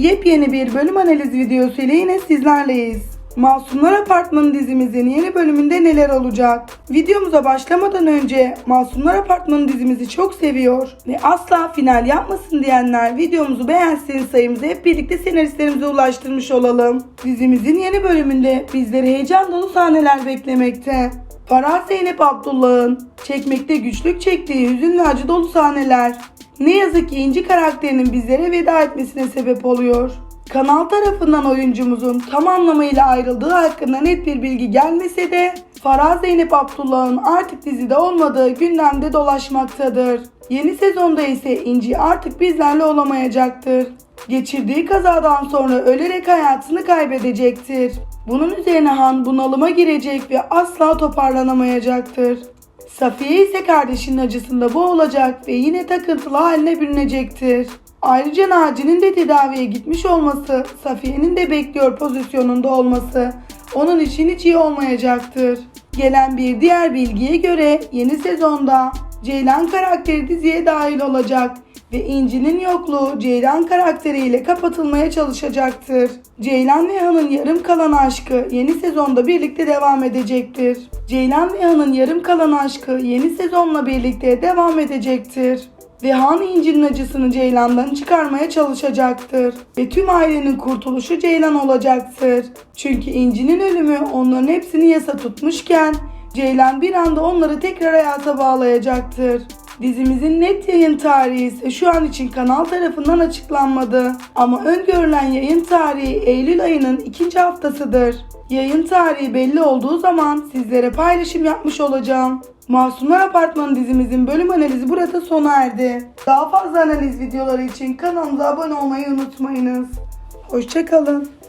Yepyeni bir bölüm analiz videosu ile yine sizlerleyiz. Masumlar Apartmanı dizimizin yeni bölümünde neler olacak? Videomuza başlamadan önce Masumlar Apartmanı dizimizi çok seviyor ve asla final yapmasın diyenler videomuzu beğensin sayımızı hep birlikte senaristlerimize ulaştırmış olalım. Dizimizin yeni bölümünde bizleri heyecan dolu sahneler beklemekte. Farah Zeynep Abdullah'ın çekmekte güçlük çektiği hüzünlü acı dolu sahneler ne yazık ki İnci karakterinin bizlere veda etmesine sebep oluyor. Kanal tarafından oyuncumuzun tam anlamıyla ayrıldığı hakkında net bir bilgi gelmese de Farah Zeynep Abdullah'ın artık dizide olmadığı gündemde dolaşmaktadır. Yeni sezonda ise İnci artık bizlerle olamayacaktır. Geçirdiği kazadan sonra ölerek hayatını kaybedecektir. Bunun üzerine Han bunalıma girecek ve asla toparlanamayacaktır. Safiye ise kardeşinin acısında boğulacak ve yine takıntılı haline bürünecektir. Ayrıca Naci'nin de tedaviye gitmiş olması, Safiye'nin de bekliyor pozisyonunda olması onun için hiç iyi olmayacaktır. Gelen bir diğer bilgiye göre yeni sezonda Ceylan karakteri diziye dahil olacak ve İnci'nin yokluğu Ceylan karakteriyle kapatılmaya çalışacaktır. Ceylan ve Han'ın yarım kalan aşkı yeni sezonda birlikte devam edecektir. Ceylan ve Han'ın yarım kalan aşkı yeni sezonla birlikte devam edecektir. Ve Han İnci'nin acısını Ceylan'dan çıkarmaya çalışacaktır. Ve tüm ailenin kurtuluşu Ceylan olacaktır. Çünkü İnci'nin ölümü onların hepsini yasa tutmuşken Ceylan bir anda onları tekrar hayata bağlayacaktır. Dizimizin net yayın tarihi ise şu an için kanal tarafından açıklanmadı. Ama öngörülen yayın tarihi Eylül ayının ikinci haftasıdır. Yayın tarihi belli olduğu zaman sizlere paylaşım yapmış olacağım. Masumlar Apartmanı dizimizin bölüm analizi burada sona erdi. Daha fazla analiz videoları için kanalımıza abone olmayı unutmayınız. Hoşçakalın.